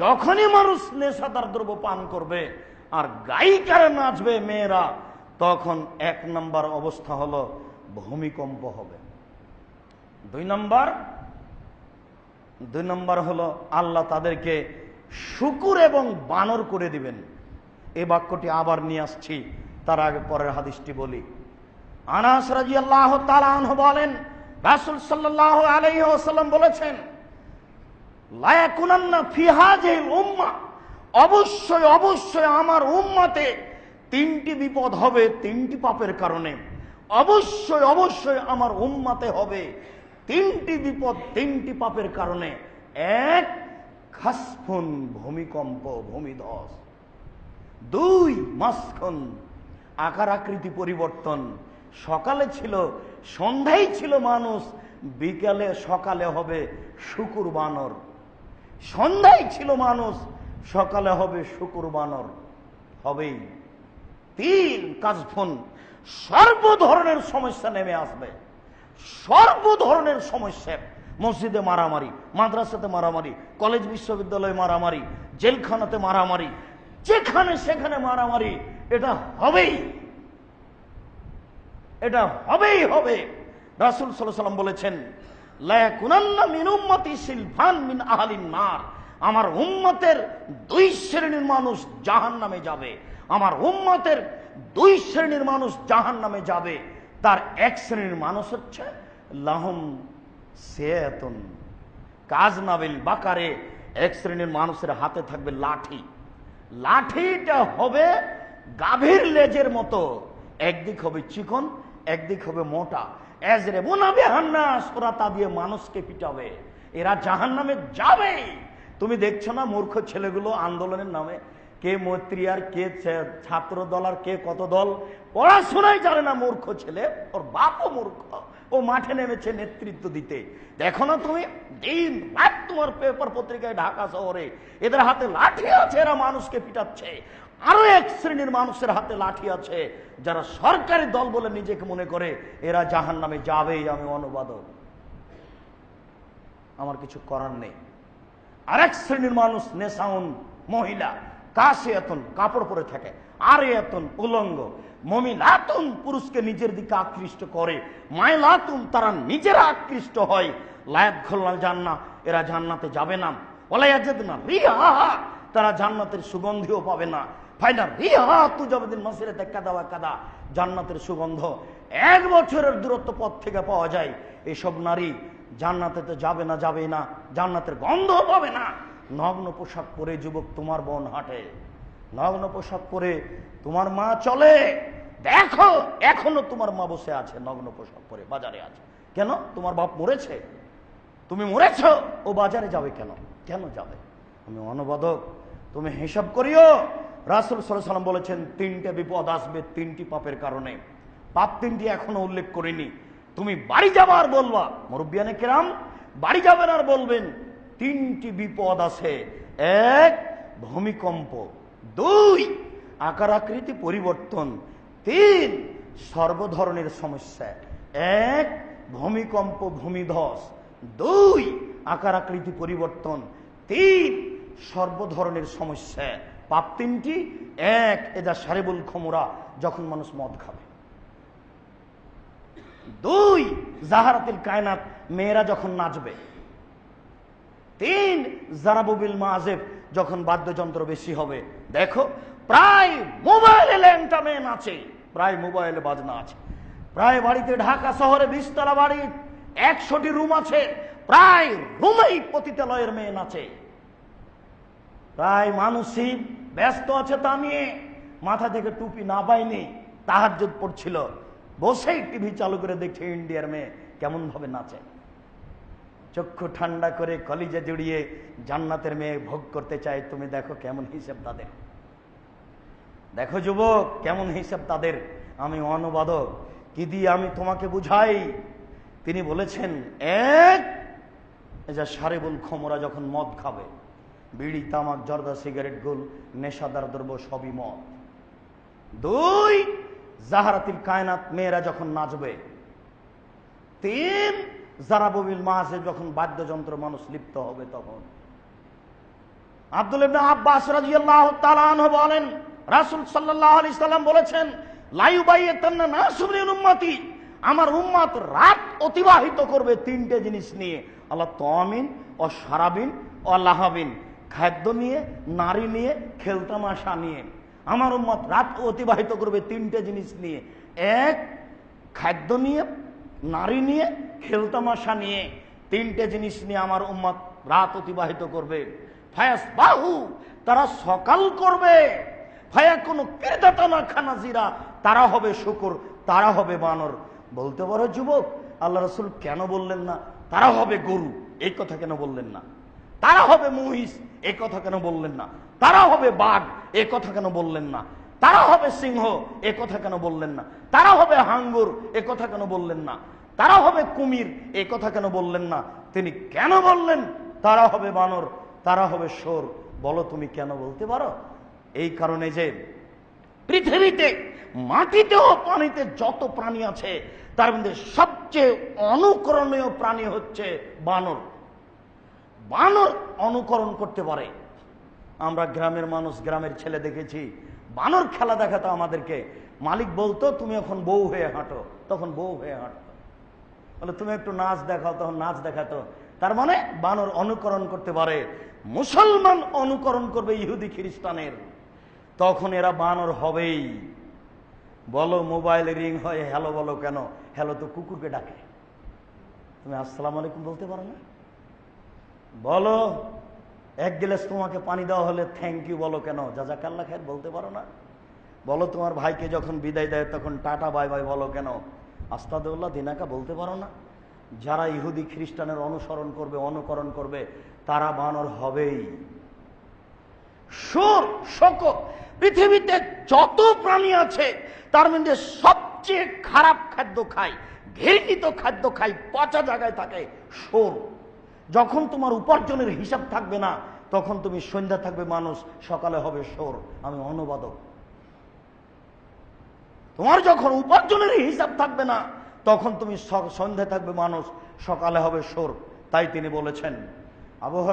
যখনই মানুষ নেশাদার দ্রব্য পান করবে আর গায়িকারা নাচবে মেয়েরা, তখন এক নম্বর অবস্থা হলো ভূমিকম্প হবে। দুই নম্বর দুই নম্বর হলো আল্লাহ তাদেরকে শুকুর এবং বানর করে দিবেন। এই বাক্যটি আবার নিয়ে আসছি, তার আগে পরের হাদিসটি বলি। আনাস রাজি আল্লাহ বলেন, রাসুল সাল্লাহ ওয়াসাল্লাম বলেছেন লায়াকুনান্না ফিহাজিল উম্মা। অবশ্যই অবশ্যই আমার উম্মাতে তিনটি বিপদ হবে, তিনটি পাপের কারণে। অবশ্যই অবশ্যই আমার উম্মাতে হবে তিনটি বিপদ, তিনটি পাপের কারণে। এক, খাসফুন ভূমিকম্প, ভূমিধস। দুই, মাসখন আকার আকৃতি পরিবর্তন। সকালে ছিল, সন্ধ্যায় ছিল মানুষ, বিকালে সকালে হবে শুকুর বানর সন্ধ্যায় ছিল মানুষ, সকালে হবে শুকুর বানর হবেই। তিন কাজফোন সর্ব ধরনের সমস্যা নেমে আসবে। সর্ব ধরনের সমস্যা, মসজিদে মারামারি, মাদ্রাসাতে মারামারি, কলেজ বিশ্ববিদ্যালয়ে মারামারি, জেলখানাতে মারামারি, যেখানে সেখানে মারামারি, এটা হবেই। এটা হবেই, হবে। রাসুল সাল্লাম বলেছেন আমার উম্মতের দুই শ্রেণির মানুষ জাহান নামে যাবে। আমার উম্মতের দুই শ্রেণির মানুষ জাহান নামে যাবে। তার এক শ্রেণির মানুষ হচ্ছে লাহম সেয়াতুন। কাজ নাবিল বাকারে, এক শ্রেণির মানুষের হাতে থাকবে লাঠি। লাঠিটা হবে গাভীর লেজের মতো। একদিক হবে চিকন একদিক হবে মোটা। এজরে বোনাবে হান্নাস ওরা তা দিয়ে মানুষকে পিটাবে। এরা জাহান নামে যাবেই তুমি দেখছ না মূর্খ ছেলেগুলো আন্দোলনের নামে? কে মৈত্রী আর কে ছাত্র দল আর কে কত দল? পড়াশোনাই জানে না মূর্খ ছেলে। ওর বাপও মূর্খ। ও মাঠে নেমেছে নেতৃত্ব দিতে। দেখো না তুমি, দিন তোমার পেপার পত্রিকায় ঢাকা শহরে। এদের হাতে লাঠি আছে, এরা মানুষকে পিটাচ্ছে। আরও এক শ্রেণির মানুষের হাতে লাঠি আছে, যারা সরকারি দল বলে নিজেকে মনে করে, এরা জাহান নামে যাবেই, আমি অনুবাদক। আমার কিছু করার নেই। আরেক শ্রেণির মানুষ নেশাউন, মহিলা কাশে এতন কাপড় পরে থাকে আর এতন উলঙ্গ, মমিলাতুন পুরুষকে নিজের দিকে আকৃষ্ট করে, মাইলাতুন তারা নিজেরা আকৃষ্ট হয়। লায়াত খোল্লাল জান্না, এরা জান্নাতে যাবে না। ওলাইয়াজেদ না রিহা তারা জান্নাতের সুগন্ধিও পাবে না। ফাইনাল তু জবদিন মসিরে কাদা বা কাদা, জান্নাতের সুগন্ধ, এক বছরের দূরত্ব পথ থেকে পাওয়া যায়। এসব নারী জান্নাতে তো যাবে না যাবে না, জান্নাতের গন্ধ পাবে না। নগ্ন পোশাক পরে যুবক তোমার বোন হাঁটে। নগ্ন পোশাক পরে তোমার মা চলে। দেখো, এখনও তোমার মা বসে আছে নগ্ন পোশাক পরে, বাজারে আছে। কেন? তোমার বাপ মরেছে। তুমি মরেছ। ও বাজারে যাবে কেন? কেন যাবে? আমি অনুবাদক, তুমি হিসাব করিও। রাসুল সাল্লাম বলেছেন, তিনটে বিপদ আসবে তিনটি পাপের কারণে। পাপ তিনটি এখনও উল্লেখ করিনি। তুমি বাড়ি যাবার বলবা, মুরব্বিয়ানে কেরাম, বাড়ি যাবেন আর বলবেন, তিনটি বিপদ আছে। এক, ভূমিকম্প। দুই আকার আকৃতি পরিবর্তন। তিন সর্বধরনের সমস্যা। এক, ভূমিকম্প, ভূমিধস। দুই আকার আকৃতি পরিবর্তন। তিন সর্বধরনের সমস্যা। পাপ তিনটি, এক এদা সারেবুল খমরা, যখন মানুষ মদ খাবে। দুই, জাহারাতিল কায়নাত, মেয়েরা যখন নাচবে। তিন জারাবুবিল মাজেব যখন বাদ্যযন্ত্র বেশি হবে। দেখো, প্রায় মোবাইলে ল্যাংটা মেয়ে নাচে, প্রায় মোবাইলে বাজনা আছে। প্রায় বাড়িতে ঢাকা শহরে বিশতলা বাড়ি একশোটি রুম আছে, প্রায় রুমেই পতিতালয়ের মেয়ে নাচে। প্রায় মানুষই ব্যস্ত আছে তা নিয়ে মাথা থেকে টুপি না পায়নি তাহাজ্জুদ পড়ছিল। বসেই টিভি চালু করে দেখছে ইন্ডিয়ার মেয়ে কেমন ভাবে নাচে। চক্ষু ঠান্ডা করে কলিজে জড়িয়ে জান্নাতের মেয়ে ভোগ করতে চায়, তুমি দেখো কেমন হিসেব তাদের। দেখো যুবক, কেমন হিসেব তাদের। আমি অনুবাদক, কি দিয়ে আমি তোমাকে বুঝাই? তিনি বলেছেন, এক যে সারেবুল খমরা যখন মদ খাবে বিড়ি, তামাক, জর্দা, সিগারেট, গোল নেশাদার দ্রব্য, সবই মদ। দুই, জাহারাতিল কায়নাত, মেয়েরা যখন নাচবে। তিন জারাববিল মাহাজে যখন বাদ্যযন্ত্র মানুষ লিপ্ত হবে তখন। আব্দুল আব্বাস রাদিয়াল্লাহু তাআলা বলেন, রাসূল সাল্লাল্লাহু আলাইহি সাল্লাম বলেছেন লাইউবাইয়াতান্না নাসু মিন উম্মতি। আমার উম্মত রাত অতিবাহিত করবে তিনটে জিনিস নিয়ে। আল্লাহ তমিন ও সারাবিন, ও লাহাবিন খাদ্য নিয়ে, নারী নিয়ে খেলতামাশা নিয়ে। আমার উম্মত রাত অতিবাহিত করবে তিনটে জিনিস নিয়ে। এক, খাদ্য নিয়ে, নারী নিয়ে খেলতামাশা নিয়ে। তিনটে জিনিস নিয়ে আমার উম্মত রাত অতিবাহিত করবে। ফায়াস বাহু তারা সকাল করবে। ফায়া কোনো ক্রেতাতানা খানাজিরা তারা হবে শুকুর, তারা হবে বানর। বলতে পারো যুবক, আল্লাহ রসুল কেন বললেন না? তারা হবে গরু। এই কথা কেন বললেন না? তারা হবে মহিষ এই কথা কেন বললেন না? তারা হবে বাঘ এই কথা কেন বললেন না? তারা হবে সিংহ, এ কথা কেন বললেন না? তারা হবে হাঙ্গুর, এ কথা কেন বললেন না? তারা হবে কুমির, এ কথা কেন বললেন না? তিনি কেন বললেন? তারা হবে বানর, তারা হবে সোর বলো তুমি কেন বলতে পারো? এই কারণে যে পৃথিবীতে, মাটিতেও পানিতে যত প্রাণী আছে, তার মধ্যে সবচেয়ে অনুকরণীয় প্রাণী হচ্ছে বানর। বানর অনুকরণ করতে পারে। আমরা গ্রামের মানুষ, গ্রামের ছেলে দেখেছি, বানর খেলা দেখাতো আমাদেরকে। মালিক বলতো, তুমি এখন বউ হয়ে হাঁটো। তখন বউ হয়ে হাঁটতো। বলে, তুমি একটু নাচ দেখাও। তখন নাচ দেখাতো। তার মানে বানর অনুকরণ করতে পারে। মুসলমান অনুকরণ করবে ইহুদি খ্রিস্টানের। তখন এরা বানর হবেই। বলো, মোবাইল রিং হয়, হ্যালো বলো কেন? হ্যালো তো কুকুরকে ডাকে। তুমি আসসালাম আলাইকুম বলতে পারো না? বলো, এক গ্লাস তোমাকে পানি দেওয়া হলে থ্যাংক ইউ বলো কেন? জাজাকাল্লা খায় বলতে পারো না। বলো তোমার ভাইকে যখন বিদায় দেয় তখন টাটা, বাই বাই বলো কেন? আস্তাদুল্লাহ দিনাকা বলতে পারো না। যারা ইহুদি খ্রিস্টানের অনুসরণ করবে, অনুকরণ করবে, তারা বানর হবেই। সুর শক, পৃথিবীতে যত প্রাণী আছে, তার মধ্যে সবচেয়ে খারাপ খাদ্য খায়, ঘৃণিত খাদ্য খায়, পচা জায়গায় থাকে, সোর। যখন তোমার উপার্জনের হিসাব থাকবে না, তখন তুমি সন্ধ্যা থাকবে মানুষ, সকালে হবে সোর আমি অনুবাদক। তোমার যখন উপার্জনের হিসাব থাকবে না, তখন তুমি সন্ধ্যা থাকবে মানুষ, সকালে হবে সোর তাই তিনি বলেছেন। আবহাওয়া